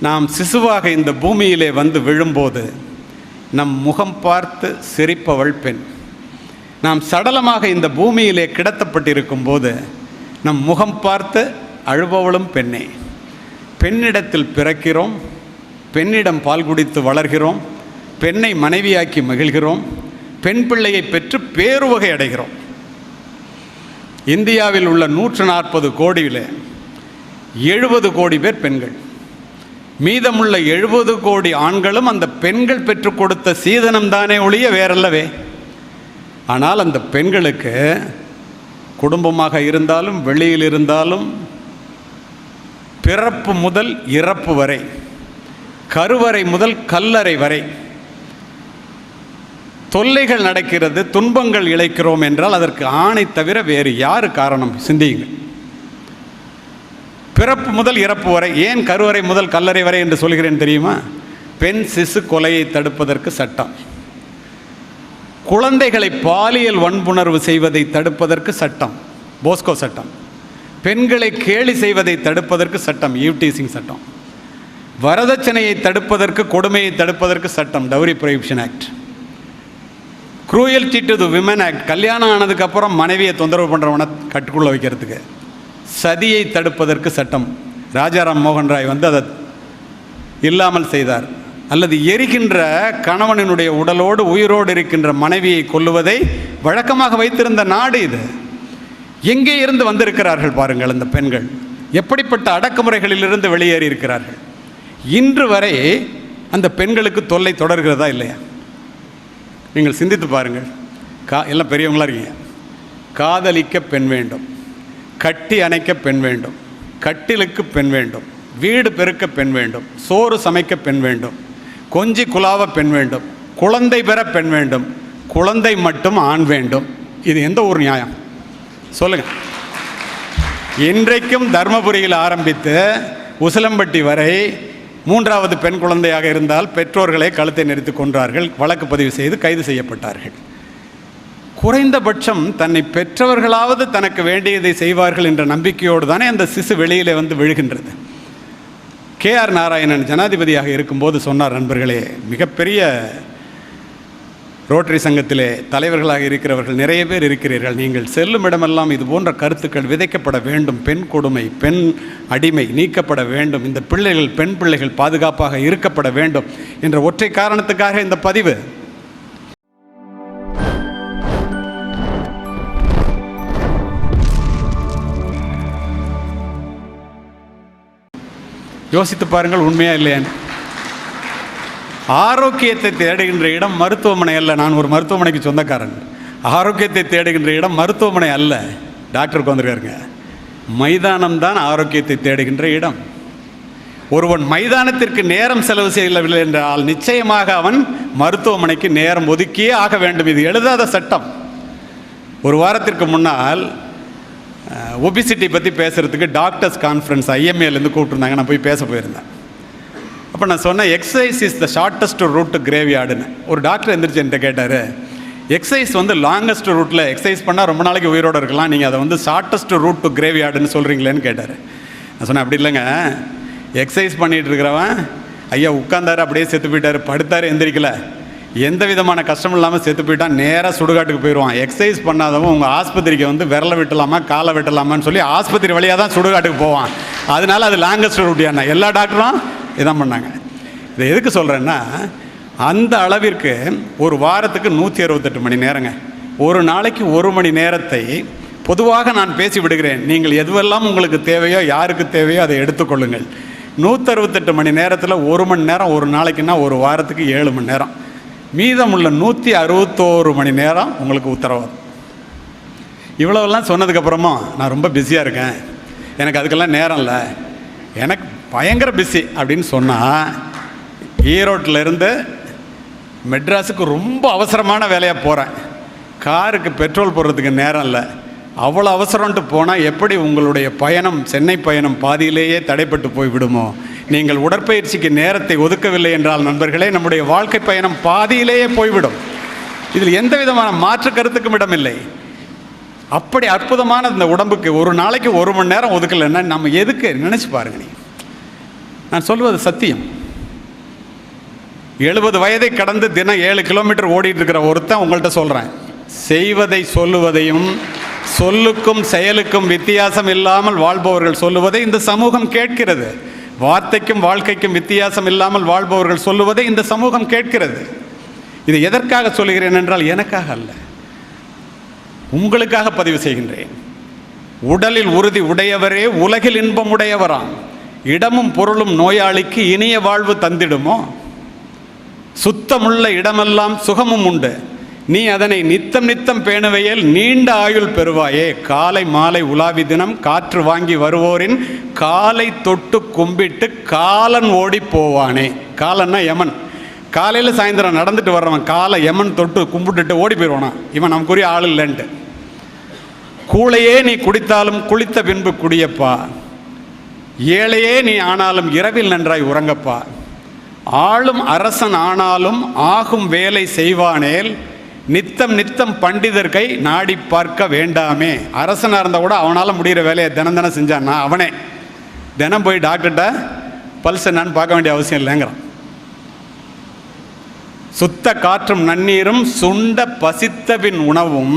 நாம் சிசுவாக இந்த பூமியிலே வந்து விழும்போது நம் முகம் பார்த்து சிரிப்பவள் பெண். நாம் சடலமாக இந்த பூமியிலே கிடத்தப்பட்டிருக்கும் போது நம் முகம் பார்த்து அழுபவளும் பெண்ணே. பெண்ணிடத்தில் பிறக்கிறோம் பெண்ணிடம் பால் குடித்து வளர்கிறோம் பெண்ணை மனைவியாக்கி மகிழ்கிறோம் பெண் பிள்ளையை பெற்று பேருவகை அடைகிறோம். இந்தியாவில் உள்ள நூற்று நாற்பது கோடியில் எழுபது கோடி பேர் பெண்கள். மீதமுள்ள எழுபது கோடி ஆண்களும் அந்த பெண்கள் பெற்றுக் கொடுத்த சீதனம் தானே ஒழிய வேறல்லவே. ஆனால் அந்த பெண்களுக்கு குடும்பமாக இருந்தாலும் வெளியில் இருந்தாலும் பிறப்பு முதல் இறப்பு வரை கருவறை முதல் கல்லறை வரை தொல்லைகள் நடக்கிறது துன்பங்கள் இழைக்கிறோம் என்றால் அதற்கு ஆணை தவிர வேறு யார் காரணம்? சிந்தியுங்கள். பிறப்பு முதல் இறப்பு வரை ஏன் கருவறை முதல் கல்லறை வரை என்று சொல்கிறேன் தெரியுமா? பெண் சிசு கொலையை தடுப்பதற்கு சட்டம். குழந்தைகளை பாலியல் வன்புணர்வு செய்வதை தடுப்பதற்கு சட்டம். போஸ்கோ சட்டம். பெண்களை கேலி செய்வதை தடுப்பதற்கு சட்டம். யூடிசிங் சட்டம். வரதட்சணையை தடுப்பதற்கு கொடுமையை தடுப்பதற்கு சட்டம். Dowry prohibition act. Cruel to women act. கல்யாணம் ஆனதுக்கப்புறம் மனைவியை தொந்தரவு பண்ணுறவனை கட்டுக்குள்ளே வைக்கிறதுக்கு. சதியை தடுப்பதற்கு சட்டம். ராஜாராம் மோகன் ராய் வந்து அதை இல்லாமல் செய்தார். அல்லது எரிகின்ற கணவனினுடைய உடலோடு உயிரோடு இருக்கின்ற மனைவியை கொல்லுவதை வழக்கமாக வைத்திருந்த நாடு இது. எங்கே இருந்து வந்திருக்கிறார்கள் பாருங்கள் அந்த பெண்கள். எப்படிப்பட்ட அடக்குமுறைகளிலிருந்து வெளியேறி இருக்கிறார்கள். இன்று வரை அந்த பெண்களுக்கு தொல்லை தொடர்கிறதா இல்லையா? நீங்கள் சிந்தித்து பாருங்கள். கா எல்லாம் பெரியவங்களா இருக்கீங்க. காதலிக்க பெண் வேண்டும். கட்டி அணைக்க பெண் வேண்டும். கட்டிலுக்கு பெண் வேண்டும். வீடு பெருக்க பெண் வேண்டும். சோறு சமைக்க பெண் வேண்டும். கொஞ்சி குலாவ பெண் வேண்டும். குழந்தை பெற பெண் வேண்டும். குழந்தை மட்டும் ஆண் வேண்டும். இது எந்த ஒரு நியாயம்? சொல்லுங்கள் இன்றைக்கும் தர்மபுரியில் ஆரம்பித்து உசிலம்பட்டி வரை மூன்றாவது பெண் குழந்தையாக இருந்தால் பெற்றோர்களை கழுத்தை நிறுத்தி கொன்றார்கள். வழக்கு பதிவு செய்து கைது செய்யப்பட்டார்கள். குறைந்தபட்சம் தன்னை பெற்றவர்களாவது தனக்கு வேண்டியதை செய்வார்கள் என்ற நம்பிக்கையோடு தானே அந்த சிசு வெளியிலே வந்து விழுகின்றது. கே ஆர் நாராயணன் ஜனாதிபதியாக இருக்கும்போது சொன்னார் நண்பர்களே மிகப்பெரிய ரோட்டரி சங்கத்திலே தலைவர்களாக இருக்கிறவர்கள் நிறைய பேர் இருக்கிறீர்கள். நீங்கள் செல்லும் இடமெல்லாம் இது போன்ற கருத்துக்கள் விதைக்கப்பட வேண்டும். பெண் கொடுமை பெண் அடிமை நீக்கப்பட வேண்டும். இந்த பிள்ளைகள் பெண் பிள்ளைகள் பாதுகாப்பாக இருக்கப்பட வேண்டும். என்ற ஒற்றை காரணத்துக்காக இந்த பதிவு. யோசித்து பாருங்கள் உண்மையா இல்லையான்னு. ஆரோக்கியத்தை தேடுகின்ற இடம் மருத்துவமனை அல்ல. நான் ஒரு மருத்துவமனைக்கு சொந்தக்காரன். ஆரோக்கியத்தை தேடுகின்ற இடம் மருத்துவமனை அல்ல. டாக்டருக்கு வந்திருக்காருங்க மைதானம் தான் ஆரோக்கியத்தை தேடுகின்ற இடம். ஒருவன் மைதானத்திற்கு நேரம் செலவு செய்யவில்லை என்றால் நிச்சயமாக அவன் மருத்துவமனைக்கு நேரம் ஒதுக்கியே ஆக வேண்டும். இது எழுதாத சட்டம். ஒரு வாரத்திற்கு முன்னால் ஒபிசிட்டி பற்றி பேசுகிறதுக்கு டாக்டர்ஸ் கான்ஃபரன்ஸ் ஐஎம்ஏலேருந்து கூப்பிட்ருந்தாங்க நான் போய் பேச போயிருந்தேன். அப்போ நான் சொன்னேன் exercise is the shortest route to கிரேவியார்டுன்னு ஒரு டாக்டர் எந்திரிச்சு என்கிட்ட கேட்டார் எக்ஸசைஸ் வந்து லாங்கஸ்ட் ரூட்டில் எக்ஸசைஸ் பண்ணால் ரொம்ப நாளைக்கு உயிரோடு இருக்கலாம். நீங்கள் அதை வந்து ஷார்ட்டஸ்ட் ரூட் டு கிரேவியார்டுன்னு சொல்கிறீங்களேன்னு கேட்டார். நான் சொன்னேன் அப்படி இல்லைங்க. எக்ஸசைஸ் பண்ணிகிட்டு இருக்கிறவன் ஐயா உட்காந்தார் அப்படியே செத்து போயிட்டார். படுத்தார் எந்திரிக்கல. எந்த விதமான கஷ்டம் இல்லாமல் செத்து போயிட்டால் நேராக சுடுகாட்டுக்கு போயிடுவான் எக்ஸசைஸ் பண்ணாதவன் உங்கள் ஆஸ்பத்திரிக்கு வந்து விரலை வெட்டலாமா காலை வெட்டலாமான்னு சொல்லி ஆஸ்பத்திரி வழியாக தான் சுடுகாட்டுக்கு போவான். அதனால அது லாங்கஸ்ட் ரூட்டியாண்ணா எல்லா டாக்டரும் இதான் பண்ணாங்க. இதை எதுக்கு சொல்கிறேன்னா அந்த அளவிற்கு ஒரு வாரத்துக்கு நூற்றி அறுபத்தெட்டு மணி நேரங்க. ஒரு நாளைக்கு ஒரு மணி நேரத்தை பொதுவாக நான் பேசி விடுகிறேன். நீங்கள் எதுவெல்லாம் உங்களுக்கு தேவையோ யாருக்கு தேவையோ அதை எடுத்துக்கொள்ளுங்கள் நூற்றறுபத்தெட்டு மணி நேரத்தில் ஒரு மணி நேரம் ஒரு நாளைக்குன்னா ஒரு வாரத்துக்கு ஏழு மணி நேரம். மீதமுள்ள நூற்றி அறுபத்தோரு மணி நேரம் உங்களுக்கு உத்தரவாதம். இவ்வளவெல்லாம் சொன்னதுக்கப்புறமா நான் ரொம்ப பிஸியாக இருக்கேன். எனக்கு அதுக்கெல்லாம் நேரம் இல்லை. எனக்கு பயங்கர பிஸி அப்படின்னு சொன்னால் ஈரோட்டிலேருந்து மெட்ராஸுக்கு ரொம்ப அவசரமான வேலையாக போகிறேன் காருக்கு பெட்ரோல் போடுறதுக்கு நேரம் இல்லை. அவ்வளோ அவசரம்ட்டு போனால் எப்படி உங்களுடைய பயணம் சென்னை பயணம் பாதியிலேயே தடைப்பட்டு போய் விடுமோ? நீங்கள் உடற்பயிற்சிக்கு நேரத்தை ஒதுக்கவில்லை என்றால் நண்பர்களே நம்முடைய வாழ்க்கை பயணம் பாதியிலேயே போய்விடும். இதில் எந்த விதமான மாற்று கருத்துக்கும் இடமில்லை. அப்படி அற்புதமான இந்த உடம்புக்கு ஒரு நாளைக்கு ஒரு மணி நேரம் ஒதுக்கலைன்னா நம்ம எதுக்கு? நினச்சி பாருங்க நீ நான் சொல்வது சத்தியம். எழுபது வயதை கடந்து தினம் ஏழு கிலோமீட்டர் ஓடிட்டு இருக்கிற ஒருத்தன் உங்கள்கிட்ட சொல்கிறேன் செய்வதை சொல்லுவதையும் சொல்லுக்கும் செயலுக்கும் வித்தியாசம் இல்லாமல் வாழ்பவர்கள் சொல்லுவதை இந்த சமூகம் கேட்கிறது. வார்த்தைக்கும் வாழ்க்கைக்கும் வித்தியாசம் இல்லாமல் வாழ்பவர்கள் சொல்லுவதை இந்த சமூகம் கேட்கிறது. இதை எதற்காக சொல்கிறேன் என்றால் எனக்காக அல்ல. உங்களுக்காக பதிவு செய்கின்றேன். உடலில் உறுதி உடையவரே உலகில் இன்பம் உடையவராம். இடமும் பொருளும் நோயாளிக்கு இனிய வாழ்வு தந்திடுமோ? சுத்தமுள்ள இடமெல்லாம் சுகமும் உண்டு. நீ அதனை நித்தம் நித்தம் பேணுவையில் நீண்ட ஆயுள் பெறுவாயே. காலை மாலை உலாவி தினம் காற்று வாங்கி வருவோரின் காலை தொட்டு கும்பிட்டு காலன் ஓடி போவானே. காலன்னா யமன். காலையில் சாயந்தரம் நடந்துட்டு வர்றவன் காலை யமன் தொட்டு கும்பிட்டுட்டு ஓடி போயிடுவானா இவன் நமக்குரிய ஆள் இல்லைன்ட்டு. கூளையே நீ குடித்தாலும் குளித்த பின்பு குடியப்பா. ஏழையே நீ ஆனாலும் இரவில் நன்றாய் உறங்கப்பா. ஆளும் அரசன் ஆனாலும் ஆகும் வேலை செய்வானேல் நித்தம் நித்தம் பண்டிதர்கை நாடி பார்க்க வேண்டாமே. அரசனாக இருந்தால் கூட அவனால் முடிகிற வேலையை தினம் தினம் செஞ்சான்னா அவனே. தினம் போய் டாக்டர்கிட்ட பல்ஸ் என்னான்னு பார்க்க வேண்டிய அவசியம் இல்லைங்கிறான். சுத்த காற்றும் நன்னீரும் சுண்ட பசித்தபின் உணவும்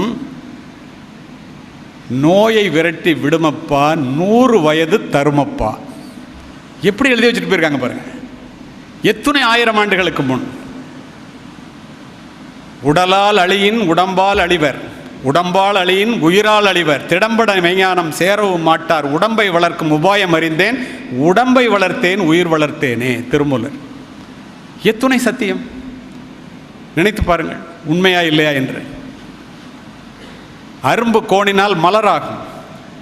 நோயை விரட்டி விடுமப்பா நூறு வயது தருமப்பா. எப்படி எழுதி வச்சுட்டு போயிருக்காங்க பாருங்க. எத்தனை ஆயிரம் ஆண்டுகளுக்கு முன். உடலால் அழியின் உடம்பால் அழிவர். உடம்பால் அழியின் உயிரால் அழிவர். திடம்பட மெய்ஞானம் சேரவும் மாட்டார். உடம்பை வளர்க்கும் உபாயம் அறிந்தேன். உடம்பை வளர்த்தேன் உயிர் வளர்த்தேனே. திருமூலர். எத்துணை சத்தியம்? நினைத்து பாருங்கள். உண்மையா இல்லையா என்று. அரும்பு கோணினால் மலராகும்.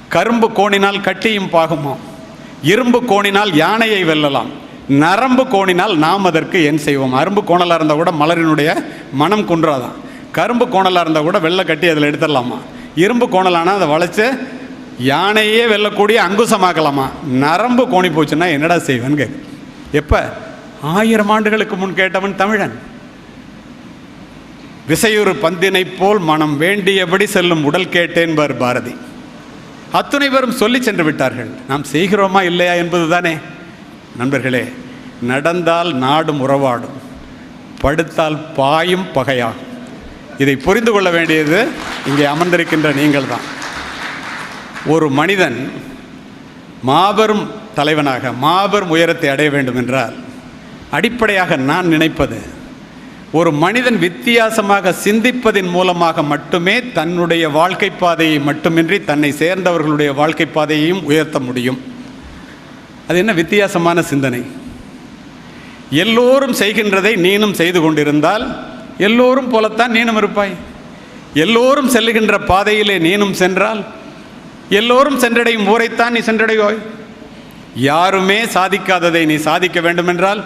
கரும்பு கோணினால் கட்டியும் பாகுமாம். இரும்பு கோணினால் யானையை வெல்லலாம். நரம்பு கோணினால் நாம் அதற்கு என் செய்வோம். அரும்பு கோணலாக இருந்தால் கூட மலரினுடைய மனம் குன்றாதான். கரும்பு கோணலாக இருந்தால் கூட வெள்ளை கட்டி அதில் எடுத்துடலாமா? இரும்பு கோணலானால் அதை வளைச்சு யானையே வெல்லக்கூடிய அங்குசமாக்கலாமா? நரம்பு கோணி போச்சுன்னா என்னடா செய்வேன்னு கேட்கு எப்போ? ஆயிரம் ஆண்டுகளுக்கு முன் கேட்டவன் தமிழன். விசையுறு பந்தினைப் போல் மனம் வேண்டியபடி செல்லும் உடல் கேட்டேன்பார் பாரதி. அத்துணை பேரும் சொல்லி சென்று விட்டார்கள். நாம் செய்கிறோமா இல்லையா என்பதுதானே. நண்பர்களே நடந்தால் நாடும் உறவாடும் படுத்தால் பாயும் பகையாகும். இதை புரிந்து கொள்ள வேண்டியது இங்கே அமர்ந்திருக்கின்ற நீங்கள் தான் ஒரு மனிதன் மாபெரும் தலைவனாக மாபெரும் உயரத்தை அடைய வேண்டும் என்றால் அடிப்படையாக நான் நினைப்பது ஒரு மனிதன் வித்தியாசமாக சிந்திப்பதின் மூலமாக மட்டுமே தன்னுடைய வாழ்க்கை பாதையை மட்டுமின்றி தன்னை சேர்ந்தவர்களுடைய வாழ்க்கை பாதையையும் உயர்த்த முடியும். அது என்ன வித்தியாசமான சிந்தனை? எல்லோரும் செய்கின்றதை நீனும் செய்து கொண்டிருந்தால் எல்லோரும் போலத்தான் நீனும் இருப்பாய். எல்லோரும் செல்லுகின்ற பாதையிலே நீனும் சென்றால் எல்லோரும் சென்றடையும் ஊரைத்தான் நீ சென்றடைவாய். யாருமே சாதிக்காததை நீ சாதிக்க வேண்டுமென்றால்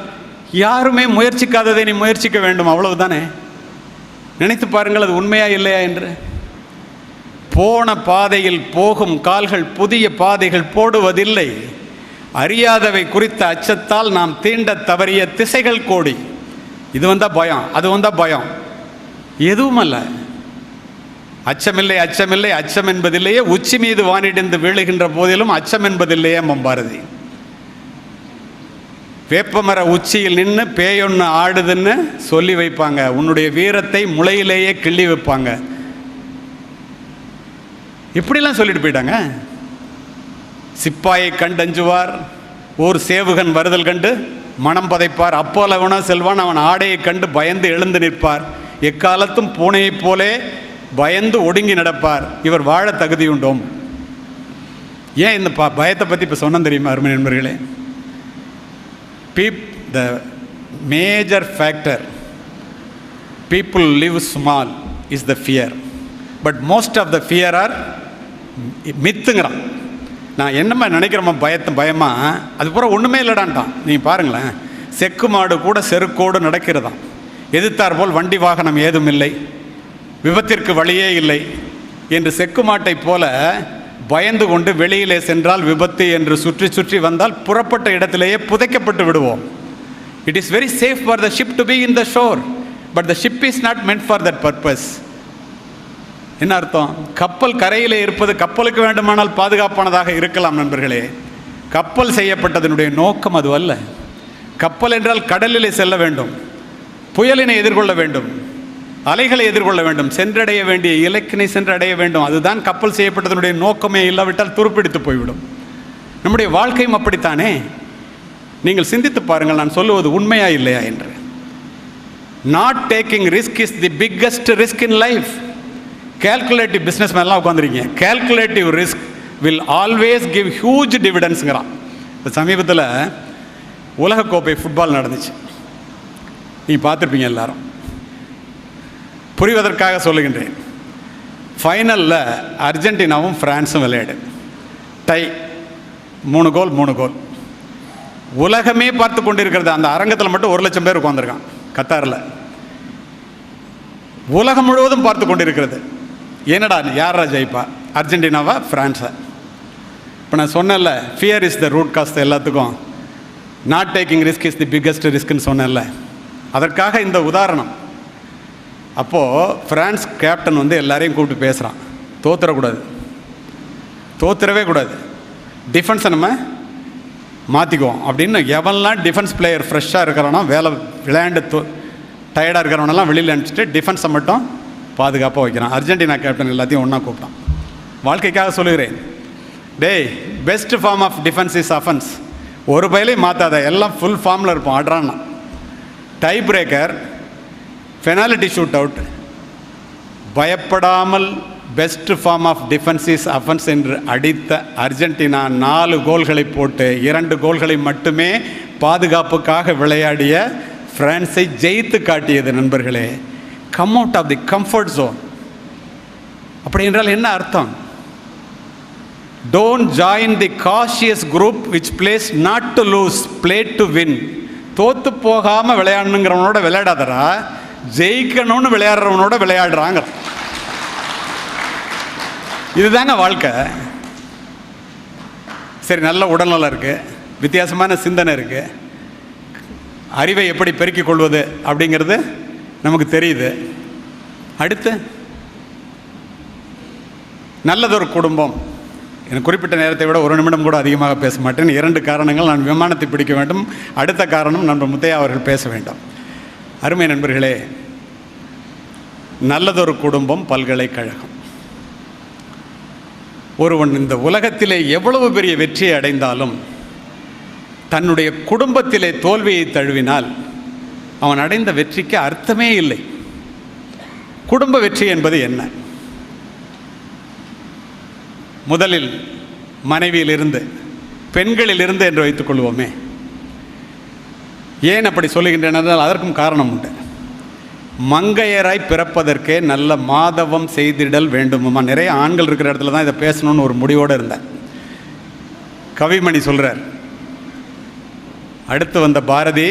யாருமே முயற்சிக்காததை நீ முயற்சிக்க வேண்டும். அவ்வளவுதானே? நினைத்து பாருங்கள் அது உண்மையா இல்லையா என்று. போன பாதையில் போகும் கால்கள் புதிய பாதைகள் போடுவதில்லை. அறியாதவை குறித்த அச்சத்தால் நாம் தீண்ட தவறிய திசைகள் கோடி. இது வந்தால் பயம் அது வந்தால் பயம். எதுவும் அல்ல அச்சமில்லை அச்சமில்லை அச்சம் என்பதில்லையே உச்சி மீது வானிடிந்து வீழுகின்ற போதிலும் அச்சம் என்பதில்லையே மம்பாரதி வேப்பமர உச்சியில் நின்று பேயொன்று ஆடுதுன்னு சொல்லி வைப்பாங்க. உன்னுடைய வீரத்தை முளையிலேயே கிள்ளி வைப்பாங்க. இப்படிலாம் சொல்லிட்டு போயிட்டாங்க. சிப்பாயை கண்டஞ்சுவார். ஓர் சேவுகன் வருதல் கண்டு மனம் பதைப்பார். அப்போலவனோ செல்வான் அவன் ஆடையை கண்டு பயந்து எழுந்து நிற்பார். எக்காலத்தும் பூனையைப் போலே பயந்து ஒடுங்கி நடப்பார். இவர் வாழ தகுதியுண்டோம். ஏன் இந்த ப பயத்தை பற்றி இப்போ சொன்ன தெரியுமா அருமை நண்பர்களே? Beep the major factor people live small is the fear but most of the fear are மித்துங்கிறான் நான் என்னம்மா நினைக்கிறோமா பயத்தை பயமா? அது பூரா ஒன்றுமே இல்லைடான்ட்டான். நீங்கள் பாருங்களேன் செக்கு மாடு கூட செருக்கோடு நடக்கிறதாம். எதிர்த்தார் போல் வண்டி வாகனம் ஏதும் இல்லை. விபத்திற்கு வழியே இல்லை. என்று செக்கு மாட்டைப் போல பயந்து கொண்டு வெளியிலே சென்றால் விபத்து என்று சுற்றி சுற்றி வந்தால் புறப்பட்ட இடத்திலேயே புதைக்கப்பட்டு விடுவோம். It is very safe for the ship to be in the shore but the ship is not meant for that purpose என்ன அர்த்தம்? கப்பல் கரையிலே இருப்பது கப்பலுக்கு வேண்டுமானால் பாதுகாப்பானதாக இருக்கலாம் நண்பர்களே. கப்பல் செய்யப்பட்டதனுடைய நோக்கம் அது அல்ல. கப்பல் என்றால் கடலிலே செல்ல வேண்டும் புயலினை எதிர்கொள்ள வேண்டும் அலைகளை எதிர்கொள்ள வேண்டும் சென்றடைய வேண்டிய இலக்கினை சென்றடைய வேண்டும். அதுதான் கப்பல் செய்யப்பட்டதனுடைய நோக்கமே. இல்லாவிட்டால் துருப்பிடித்து போய்விடும். நம்முடைய வாழ்க்கையும் அப்படித்தானே? நீங்கள் சிந்தித்து பாருங்கள் நான் சொல்லுவது உண்மையா இல்லையா என்று. Not taking risk is the biggest risk in life calculative business மேலாம் உட்காந்துருக்கீங்க calculative risk will always give huge டிவிடன்ஸுங்கிறான் இப்போ சமீபத்தில் உலகக்கோப்பை ஃபுட்பால் நடந்துச்சு. நீங்கள் பார்த்துருப்பீங்க எல்லாரும். புரிவதற்காக சொல்லுகின்றேன். ஃபைனலில் அர்ஜென்டினாவும் ஃப்ரான்ஸும் விளையாடு. டை மூணு கோல் மூணு கோல் உலகமே பார்த்து கொண்டிருக்கிறது. அந்த அரங்கத்தில் மட்டும் ஒரு லட்சம் பேர் உட்காந்துருக்கான் கத்தாரில். உலகம் முழுவதும் பார்த்து கொண்டிருக்கிறது. என்னடா யாரா ஜெயிப்பா அர்ஜென்டினாவா ஃப்ரான்ஸா இப்போ நான் சொன்னேன்ல fear is the root cause எல்லாத்துக்கும். Not taking risk is the biggest ரிஸ்க்னு சொன்னேன்ல. அதற்காக இந்த உதாரணம். அப்போது ஃப்ரான்ஸ் கேப்டன் வந்து எல்லாரையும் கூப்பிட்டு பேசுகிறான் தோத்துறக்கூடாது. தோத்துறவே கூடாது. டிஃபென்ஸை நம்ம மாற்றிக்குவோம் அப்படின்னு எவன்லாம் டிஃபென்ஸ் பிளேயர் ஃப்ரெஷ்ஷாக இருக்கிறானோ வேலை விளையாண்டு தோ டயர்டாக இருக்கிறவனெல்லாம் வெளியில் அனுப்பிச்சிட்டு டிஃபென்ஸை மட்டும் பாதுகாப்பாக வைக்கிறான். அர்ஜென்டினா கேப்டன் எல்லாத்தையும் ஒன்றா கூப்பிட்டான். வாழ்க்கைக்காக சொல்லுகிறேன். டேய் best form of defence is offence ஒரு பயிலையும் மாற்றாத எல்லாம் ஃபுல் ஃபார்மில் இருப்போம். ஆடுறான்னா tie breaker penalty shoot out பயப்படாமல் best form of defence is offence என்று அடித்த அர்ஜென்டினா நாலு கோல்களை போட்டு இரண்டு கோல்களை மட்டுமே பாதுகாப்புக்காக விளையாடிய பிரான்ஸை ஜெயித்து காட்டியது நண்பர்களே. Come out of the comfort zone அப்படி என்றால் என்ன அர்த்தம்? Don't join the cautious group which plays not to lose play to win தோத்து போகாமல் விளையாடணுங்கிறவனோட விளையாடாதரா ஜெயிக்கணும்னு விளையாடுறவனோட விளையாடுறாங்க. இதுதாங்க வாழ்க்கை. சரி நல்ல உடல்நலம் இருக்குது வித்தியாசமான சிந்தனை இருக்குது அறிவை எப்படி பெருக்கிக் கொள்வது அப்படிங்கிறது நமக்கு தெரியுது. அடுத்து நல்லதொரு குடும்பம். எனக்கு குறிப்பிட்ட நேரத்தை விட ஒரு நிமிடம் கூட அதிகமாக பேச மாட்டேன். இரண்டு காரணங்கள் நான் விமானத்தை பிடிக்க வேண்டும். அடுத்த காரணம் நண்பர் முத்தையா அவர்கள் பேச வேண்டும். அருமை நண்பர்களே நல்லதொரு குடும்பம் பல்கலைக்கழகம். ஒருவன் இந்த உலகத்திலே எவ்வளவு பெரிய வெற்றியை அடைந்தாலும் தன்னுடைய குடும்பத்திலே தோல்வியை தழுவினால் அவன் அடைந்த வெற்றிக்கு அர்த்தமே இல்லை. குடும்ப வெற்றி என்பது என்ன? முதலில் மனைவியிலிருந்து பெண்களிலிருந்து என்று வைத்துக் கொள்வோமே. ஏன் அப்படி சொல்லுகின்றேன் என்றால் அதற்கும் காரணம் உண்டு. மங்கையராய் பிறப்பதற்கே நல்ல மாதவம் செய்திடல் வேண்டுமா. நிறைய ஆண்கள் இருக்கிற இடத்துல தான் இதை பேசணும்னு ஒரு முடிவோடு இருந்தேன் கவிமணி சொல்கிறார் அடுத்து வந்த பாரதி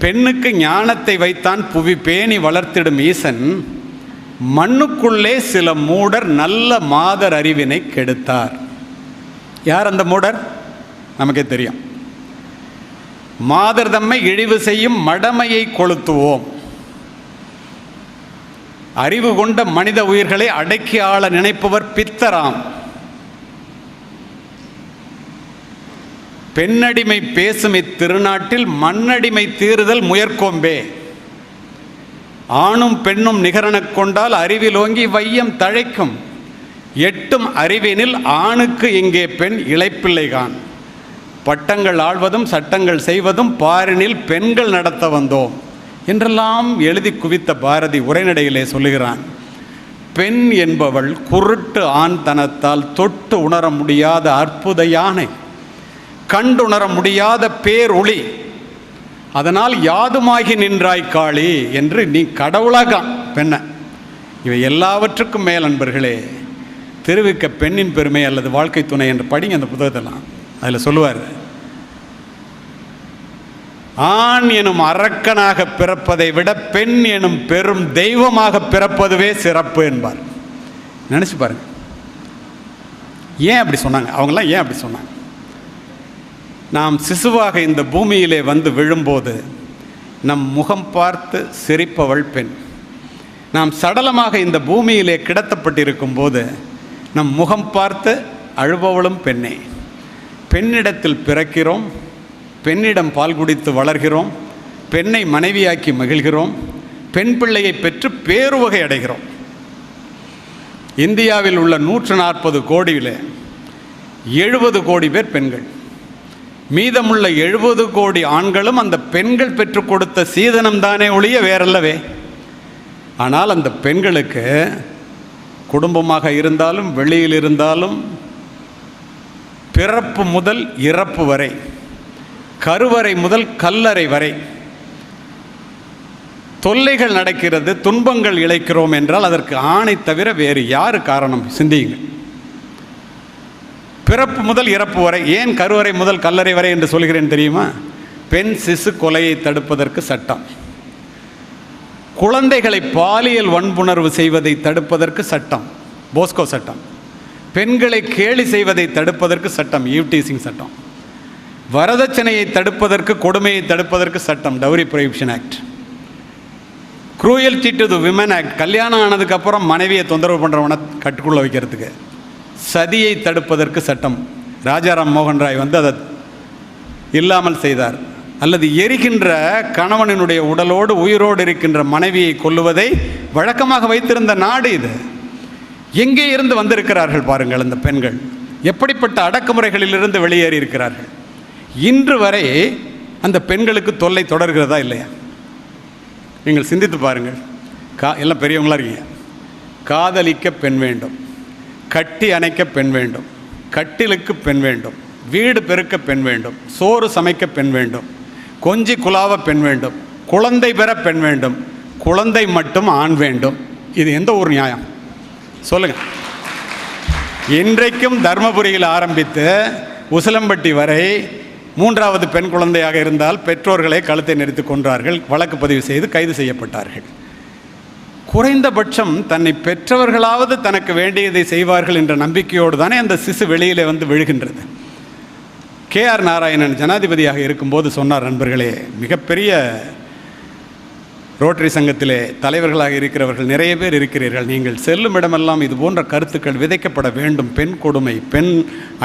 பெண்ணுக்கு ஞானத்தை வைத்தான் புவி பேணி வளர்த்திடும் ஈசன் மண்ணுக்குள்ளே சில மூடர் நல்ல மாதர் அறிவினை கெடுத்தார். யார் அந்த மூடர்? நமக்கே தெரியும். மாதர் தம்மை இழிவு செய்யும் மடமையை கொளுத்துவோம். அறிவு கொண்ட மனித உயிர்களை அடக்கி ஆள நினைப்பவர் பித்தராம். பெண்ணடிமை பேசும் இத்திருநாட்டில் மண்ணடிமை தீறுதல் முயற்கோம்பே. ஆணும் பெண்ணும் நிகரணக் கொண்டால் அறிவிலோங்கி வையம் தழைக்கும். எட்டும் அறிவினில் ஆணுக்கு இங்கே பெண் இழைப்பிள்ளைகான் பட்டங்கள் ஆழ்வதும் சட்டங்கள் செய்வதும் பாரினில் பெண்கள் நடத்த வந்தோம் என்றெல்லாம் எழுதி குவித்த பாரதி உரைநடையிலே சொல்லுகிறான். பெண் என்பவள் குருட்டு ஆண் தனத்தால் தொட்டு உணர முடியாத அற்புத யானை. கண்டுணர முடியாத பேரொளி. அதனால் யாதுமாகி நின்றாய் காளி என்று நீ கடவுளாக பெண்ண. இவை எல்லாவற்றுக்கும் மேல் அன்பர்களே தெரிவிக்க பெண்ணின் பெருமை அல்லது வாழ்க்கை துணை என்று படிங்க அந்த புத்தகத்தெல்லாம். அதில் சொல்லுவார் ஆண் எனும் அரக்கனாக பிறப்பதை விட பெண் எனும் பெரும் தெய்வமாக பிறப்பதுவே சிறப்பு என்பார். நினச்சி பாருங்க. ஏன் அப்படி சொன்னாங்க? அவங்களாம் ஏன் அப்படி சொன்னாங்க? நாம் சிசுவாக இந்த பூமியிலே வந்து விழும்போது நம் முகம் பார்த்து சிரிப்பவள் பெண். நாம் சடலமாக இந்த பூமியிலே கிடத்தப்பட்டிருக்கும் போது நம் முகம் பார்த்து அழுபவளும் பெண்ணே. பெண்ணிடத்தில் பிறக்கிறோம் பெண்ணிடம் பால் குடித்து வளர்கிறோம் பெண்ணை மனைவியாக்கி மகிழ்கிறோம் பெண் பிள்ளையை பெற்று பேருவகை அடைகிறோம். இந்தியாவில் உள்ள நூற்று நாற்பது கோடியில் எழுபது கோடி பேர் பெண்கள். மீதமுள்ள எழுபது கோடி ஆண்களும் அந்த பெண்கள் பெற்றுக் கொடுத்த சீதனம் தானே ஒழிய வேறல்லவே. ஆனால் அந்த பெண்களுக்கு குடும்பமாக இருந்தாலும் வெளியில் இருந்தாலும் பிறப்பு முதல் இறப்பு வரை கருவறை முதல் கல்லறை வரை தொல்லைகள் நடக்கிறது துன்பங்கள் இழைக்கிறோம் என்றால் அதற்கு ஆணை தவிர வேறு யார் காரணம்? சிந்தியுங்கள். பிறப்பு முதல் இறப்பு வரை ஏன் கருவறை முதல் கல்லறை வரை என்று சொல்கிறேன் தெரியுமா? பெண் சிசு கொலையை தடுப்பதற்கு சட்டம். குழந்தைகளை பாலியல் வன்புணர்வு செய்வதை தடுப்பதற்கு சட்டம். போஸ்கோ சட்டம். பெண்களை கேலி செய்வதை தடுப்பதற்கு சட்டம். யூடிசிங் சட்டம். வரதட்சணையை தடுப்பதற்கு கொடுமையை தடுப்பதற்கு சட்டம். Dowry prohibition act. Cruelty to women act கல்யாணம் ஆனதுக்கப்புறம் மனைவியை தொந்தரவு பண்ணுறவனை கட்டுக்குள்ளே வைக்கிறதுக்கு. சதியை தடுப்பதற்கு சட்டம். ராஜாராம் மோகன் ராய் வந்து அதை இல்லாமல் செய்தார். அல்லது எரிகின்ற கணவனினுடைய உடலோடு உயிரோடு இருக்கின்ற மனைவியை கொல்லுவதை வழக்கமாக வைத்திருந்த நாடு இது. எங்கே இருந்து வந்திருக்கிறார்கள் பாருங்கள் அந்த பெண்கள். எப்படிப்பட்ட அடக்குமுறைகளிலிருந்து வெளியேறி இருக்கிறார்கள். இன்று வரை அந்த பெண்களுக்கு தொல்லை தொடர்கிறதா இல்லையா? நீங்கள் சிந்தித்து பாருங்கள். கா எல்லாம் பெரியவங்களா இருக்கீங்க. காதலிக்க பெண் வேண்டும். கட்டி அணைக்க பெண் வேண்டும். கட்டிலுக்கு பெண் வேண்டும். வீடு பெருக்க பெண் வேண்டும். சோறு சமைக்க பெண் வேண்டும். கொஞ்சி குலாவ பெண் வேண்டும். குழந்தை பெற பெண் வேண்டும். குழந்தை மட்டும் ஆண் வேண்டும். இது எந்த ஒரு நியாயம்? சொல்லுங்க. இன்றைக்கும் தர்மபுரியில் ஆரம்பித்து உசிலம்பட்டி வரை மூன்றாவது பெண் குழந்தையாக இருந்தால் பெற்றோர்களை கழுத்தை நிறுத்திக் கொன்றார்கள். வழக்கு பதிவு செய்து கைது செய்யப்பட்டார்கள். குறைந்தபட்சம் தன்னை பெற்றவர்களாவது தனக்கு வேண்டியதை செய்வார்கள் என்ற நம்பிக்கையோடு தானே அந்த சிசு வெளியிலே வந்து விழுகின்றது. கே ஆர் நாராயணன் ஜனாதிபதியாக இருக்கும்போது சொன்னார் நண்பர்களே மிகப்பெரிய ரோட்டரி சங்கத்திலே தலைவர்களாக இருக்கிறவர்கள் நிறைய பேர் இருக்கிறீர்கள். நீங்கள் செல்லும் இடமெல்லாம் இது போன்ற கருத்துக்கள் விதைக்கப்பட வேண்டும். பெண் கொடுமை பெண்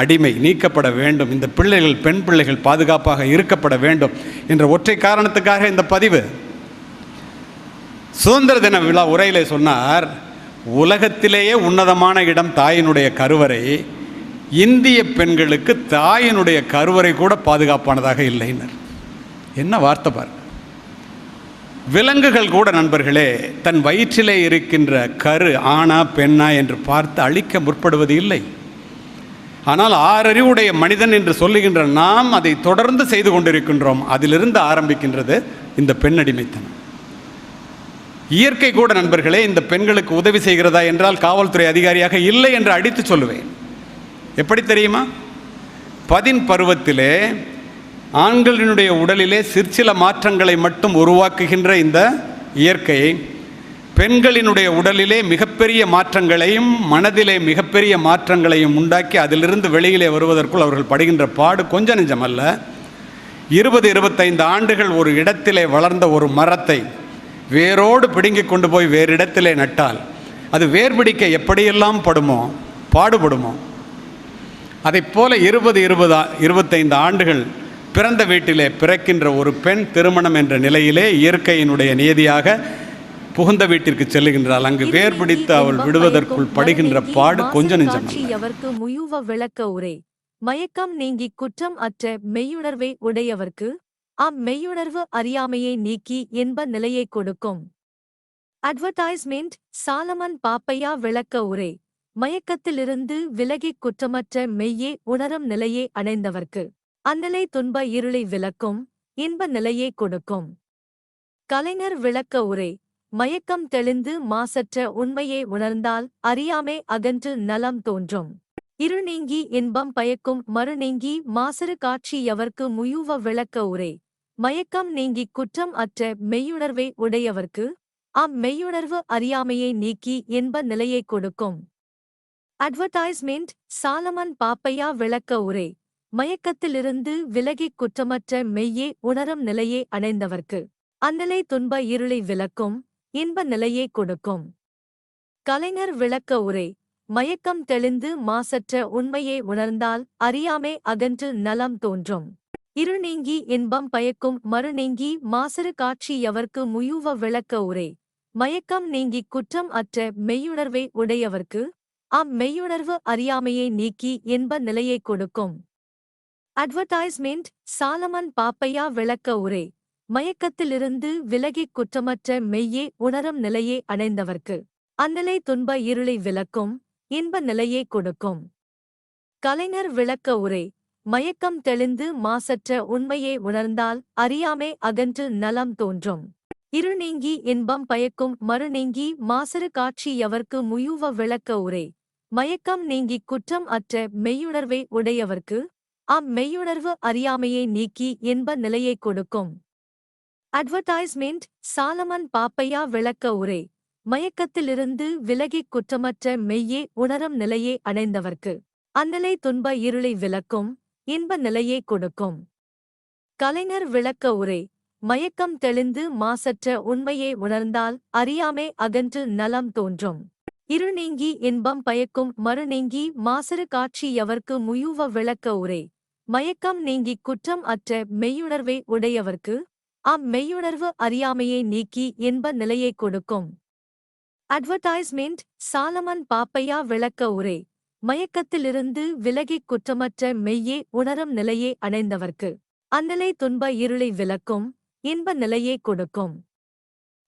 அடிமை நீக்கப்பட வேண்டும். இந்த பிள்ளைகள் பெண் பிள்ளைகள் பாதுகாப்பாக இருக்கப்பட வேண்டும் என்ற ஒற்றை காரணத்துக்காக இந்த பதிவு. சுதந்திர தின விழா உரையிலே சொன்னார் உலகத்திலேயே உன்னதமான இடம் தாயினுடைய கருவறை. இந்திய பெண்களுக்கு தாயினுடைய கருவறை கூட பாதுகாப்பானதாக இல்லைனர். என்ன வார்த்தை பார் விலங்குகள் கூட நண்பர்களே தன் வயிற்றிலே இருக்கின்ற கரு ஆணா பெண்ணா என்று பார்த்து அழிக்க முற்படுவது இல்லை. ஆனால் ஆறறிவுடைய மனிதன் என்று சொல்லுகின்ற நாம் அதை தொடர்ந்து செய்து கொண்டிருக்கின்றோம். அதிலிருந்து ஆரம்பிக்கின்றது இந்த பெண்ணடிமைத்தனம். இயற்கை கூட நண்பர்களே இந்த பெண்களுக்கு உதவி செய்கிறதா என்றால் காவல்துறை அதிகாரியாக இல்லை என்று அடித்து சொல்லுவேன். எப்படி தெரியுமா? பதின் பருவத்திலே ஆண்களினுடைய உடலிலே சிற்சில மாற்றங்களை மட்டும் உருவாக்குகின்ற இந்த இயற்கை பெண்களினுடைய உடலிலே மிகப்பெரிய மாற்றங்களையும் மனதிலே மிகப்பெரிய மாற்றங்களையும் உண்டாக்கி அதிலிருந்து வெளியிலே வருவதற்குள் அவர்கள் படுகின்ற பாடு கொஞ்ச நெஞ்சமல்ல இருபது இருபத்தைந்து ஆண்டுகள் ஒரு இடத்திலே வளர்ந்த ஒரு மரத்தை வேரோடு பிடுங்கி கொண்டு போய் வேறு இடத்திலே நட்டால் அது வேர் பிடிக்க எப்படியெல்லாம் படுமோ பாடுபடுமோ? அதைப் போல இருபது இருபது இருபத்தைந்து ஆண்டுகள் பிறந்த வீட்டிலே பிறக்கின்ற ஒரு பெண் திருமணம் என்ற நிலையிலே இயற்கையினுடைய நியதியாக புகுந்த வீட்டிற்கு செல்லுகின்றாள். அங்கு வேர் பிடித்து அவள் விடுவதற்குள் படுகின்ற பாடு கொஞ்ச நெஞ்சம் எவர்க்கு முயுவ விளக்க உரை? மயக்கம் நீங்கி குற்றம் அற்ற மெய்யுணர்வை உடையவர்க்கு? அம் மெய்யுணர்வு அறியாமையை நீக்கி இன்ப நிலையை கொடுக்கும். அட்வர்டைஸ்மெண்ட் சாலமன் பாப்பையா விளக்க உரை. மயக்கத்திலிருந்து விலகிக் குற்றமற்ற மெய்யே உணரும் நிலையை அடைந்தவர்க்கு. அந்நிலை துன்ப இருளை விளக்கும் இன்ப நிலையை கொடுக்கும். கலைஞர் விளக்க உரை. மயக்கம் தெளிந்து மாசற்ற உண்மையை உணர்ந்தால் அறியாமை அகன்று நலம் தோன்றும். இருள் நீங்கி இன்பம் பயக்கும் மறு நீங்கி மாசறு காட்சி எவர்க்கு முயுவ விளக்க உரை. மயக்கம் நீங்கி குற்றம் அற்ற மெய்யுணர்வை உடையவர்க்கு அம் மெய்யுணர்வு அறியாமையை நீக்கி இன்ப நிலையை கொடுக்கும். அட்வர்டைஸ்மெண்ட் சாலமன் பாப்பையா விளக்க உரை. மயக்கத்திலிருந்து விலகிக் குற்றமற்ற மெய்யே உணரும் நிலையை அடைந்தவர்க்கு அந்நிலை துன்ப இருளை விளக்கும் இன்ப நிலையை கொடுக்கும். கலைஞர் விளக்க உரை. மயக்கம் தெளிந்து மாசற்ற உண்மையை உணர்ந்தால் அறியாமை அகன்று நலம் தோன்றும். இருநீங்கி இன்பம் பயக்கும் மறுநீங்கி மாசறு காட்சி எவர்க்கு முயுவ விளக்க உரை. மயக்கம் நீங்கி குற்றம் அற்ற மெய்யுணர்வை உடையவர்க்கு அம் மெய்யுணர்வு அறியாமையை நீக்கி இன்ப நிலையைக் கொடுக்கும். அட்வர்டைஸ்மெண்ட் சாலமன் பாப்பையா விளக்க உரை. மயக்கத்திலிருந்து விலகிக் குற்றமற்ற மெய்யே உணரும் நிலையை அடைந்தவர்க்கு அந்நிலை துன்ப இருளை விளக்கும் இன்ப நிலையை கொடுக்கும். கலைஞர் விளக்க உரை. மயக்கம் தெளிந்து மாசற்ற உண்மையை உணர்ந்தால் அறியாமை அகன்று நலம் தோன்றும். இருநீங்கி இன்பம் பயக்கும் மறுநீங்கி மாசறு காட்சி எவர்க்கு முயுவ விளக்க உரை. மயக்கம் நீங்கி குற்றம் அற்ற மெய்யுணர்வை உடையவர்க்கு அம் மெய்யுணர்வு அறியாமையை நீக்கி இன்ப நிலையைக் கொடுக்கும். அட்வர்டைஸ்மெண்ட் சாலமன் பாப்பையா விளக்க உரை. மயக்கத்திலிருந்து விலகிக் குற்றமற்ற மெய்யே உணரும் நிலையை அடைந்தவர்க்கு. அந்நிலை துன்ப இருளை விளக்கும் இன்ப நிலையை கொடுக்கும். கலைஞர் விளக்க உரை மயக்கம் தெளிந்து மாசற்ற உண்மையை உணர்ந்தால் அறியாமை அகன்று நலம் தோன்றும். இரு நீங்கி இன்பம் பயக்கும் மறு நீங்கி மாசறு காட்சி எவர்க்கு முயுவ விளக்க உரை மயக்கம் நீங்கி குற்றம் அற்ற மெய்யுணர்வை உடையவர்க்கு அம் மெய்யுணர்வு அறியாமையை நீக்கி இன்ப நிலையைக் கொடுக்கும். அட்வர்டைஸ்மெண்ட் சாலமன் பாப்பையா விளக்க உரை மயக்கத்திலிருந்து விலகிக் குற்றமற்ற மெய்யே உணரும் நிலையை அடைந்தவர்க்கு. அந்நிலை துன்ப இருளை விளக்கும் இன்ப நிலையை கொடுக்கும்.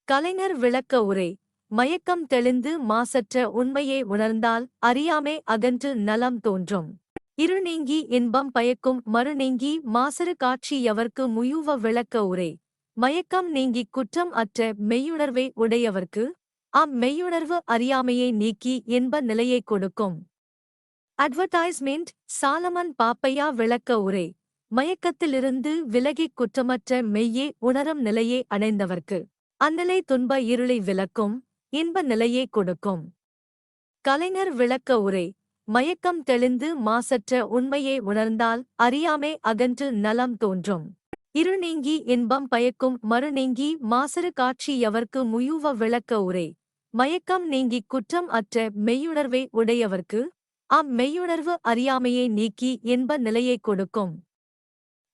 கலைஞர் விளக்க உரை மயக்கம் தெளிந்து மாசற்ற உண்மையை உணர்ந்தால் அறியாமை அகன்று நலம் தோன்றும். இருநீங்கி இன்பம் பயக்கும் மறு நீங்கி மாசறு காட்சி எவர்க்கு முயுவ விளக்க உரை மயக்கம் நீங்கி குற்றம் அற்ற மெய்யுணர்வை உடையவர்க்கு அம் மெய்யுணர்வு அறியாமையை நீக்கி இன்ப நிலையை கொடுக்கும். அட்வர்டைஸ்மெண்ட் சாலமன் பாப்பையா விளக்க உரை. மயக்கத்திலிருந்து விலகிக் குற்றமற்ற மெய்யே உணரும் நிலையை அடைந்தவர்க்கு. அந்நிலை துன்ப இருளை விளக்கும் இன்ப நிலையை கொடுக்கும். கலைஞர் விளக்க உரை. மயக்கம் தெளிந்து மாசற்ற உண்மையை உணர்ந்தால் அறியாமை அகன்று நலம் தோன்றும். இரு நீங்கி இன்பம் பயக்கும் மறு நீங்கி மாசறு காட்சி எவர்க்கு முயுவ விளக்க உரை. மயக்கம் நீங்கி குற்றம் அற்ற மெய்யுணர்வை உடையவர்க்கு அம் மெய்யுணர்வு அறியாமையை நீக்கி இன்ப நிலையை கொடுக்கும்.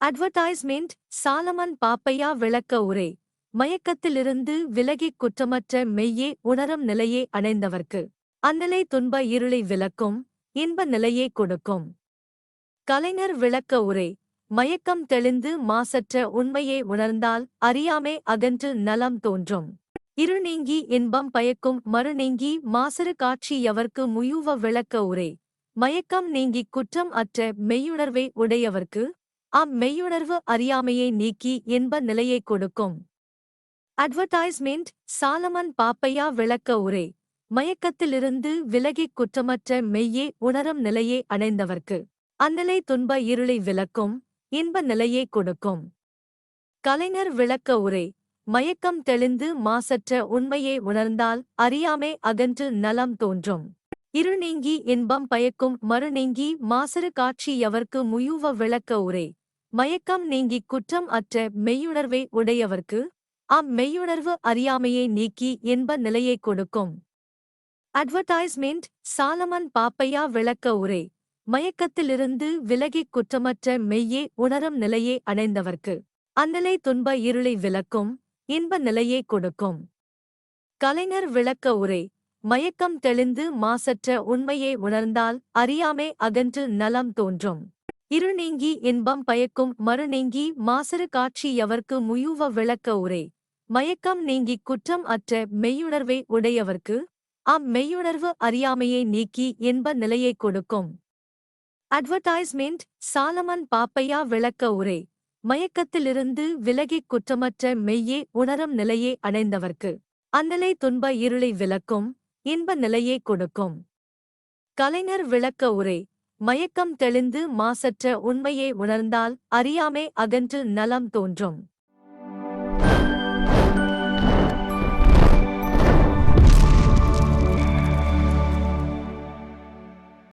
அட்வர்டைஸ்மெண்ட் சாலமன் பாப்பையா விளக்க உரை. மயக்கத்திலிருந்து விலகிக் குற்றமற்ற மெய்யே உணரும் நிலையை அடைந்தவர்க்கு. அந்நிலை துன்ப இருளை விளக்கும் இன்ப நிலையை கொடுக்கும். கலைஞர் விளக்க உரை. மயக்கம் தெளிந்து மாசற்ற உண்மையை உணர்ந்தால் அறியாமை அகன்று நலம் தோன்றும். இருநீங்கி இன்பம் பயக்கும் மறுநீங்கி மாசறு காட்சி எவர்க்கு முயுவ விளக்க உரை. மயக்கம் நீங்கி குற்றம் அற்ற மெய்யுணர்வை உடையவர்க்கு அம் மெய்யுணர்வு அறியாமையை நீக்கி இன்ப நிலையை கொடுக்கும். அட்வர்டைஸ்மெண்ட் சாலமன் பாப்பையா விளக்க உரை. மயக்கத்திலிருந்து விலகிக் குற்றமற்ற மெய்யே உணரும் நிலையை அடைந்தவர்க்கு அந்நிலை துன்ப இருளை விளக்கும் இன்ப நிலையை கொடுக்கும். கலைஞர் விளக்க உரை. மயக்கம் தெளிந்து மாசற்ற உண்மையை உணர்ந்தால் அறியாமை அகன்று நலம் தோன்றும். இருநீங்கி இன்பம் பயக்கும் மறுநீங்கி மாசறு காட்சி எவர்க்கு முயுவ விளக்க உரை. மயக்கம் நீங்கி குற்றம் அற்ற மெய்யுணர்வை உடையவர்க்கு அம் மெய்யுணர்வு அறியாமையை நீக்கி இன்ப நிலையை கொடுக்கும். அட்வர்டைஸ்மெண்ட் சாலமன் பாப்பையா விளக்க உரை. மயக்கத்திலிருந்து விலகிக் குற்றமற்ற மெய்யே உணரும் நிலையை அடைந்தவர்க்கு அந்நிலை துன்ப இருளை விளக்கும் இன்ப நிலையை கொடுக்கும். கலைஞர் விளக்க உரை. மயக்கம் தெளிந்து மாசற்ற உண்மையை உணர்ந்தால் அறியாமை அகன்று நலம் தோன்றும். இருநீங்கி இன்பம் பயக்கும் மறுநீங்கி மாசறு காட்சி எவர்க்கு முயுவ விளக்க உரை. மயக்கம் நீங்கி குற்றம் அற்ற மெய்யுணர்வை உடையவர்க்கு அம் மெய்யுணர்வு அறியாமையை நீக்கி இன்ப நிலையை கொடுக்கும். அட்வர்டைஸ்மெண்ட் சாலமன் பாப்பையா விளக்க உரை. மயக்கத்திலிருந்து விலகிக் குற்றமற்ற மெய்யே உணரும் நிலையை அடைந்தவர்க்கு. அந்நிலை துன்ப இருளை விளக்கும் இன்ப நிலையை கொடுக்கும். கலைஞர் விளக்க உரை மயக்கம் தெளிந்து மாசற்ற உண்மையை உணர்ந்தால் அறியாமை அகன்று நலம் தோன்றும்.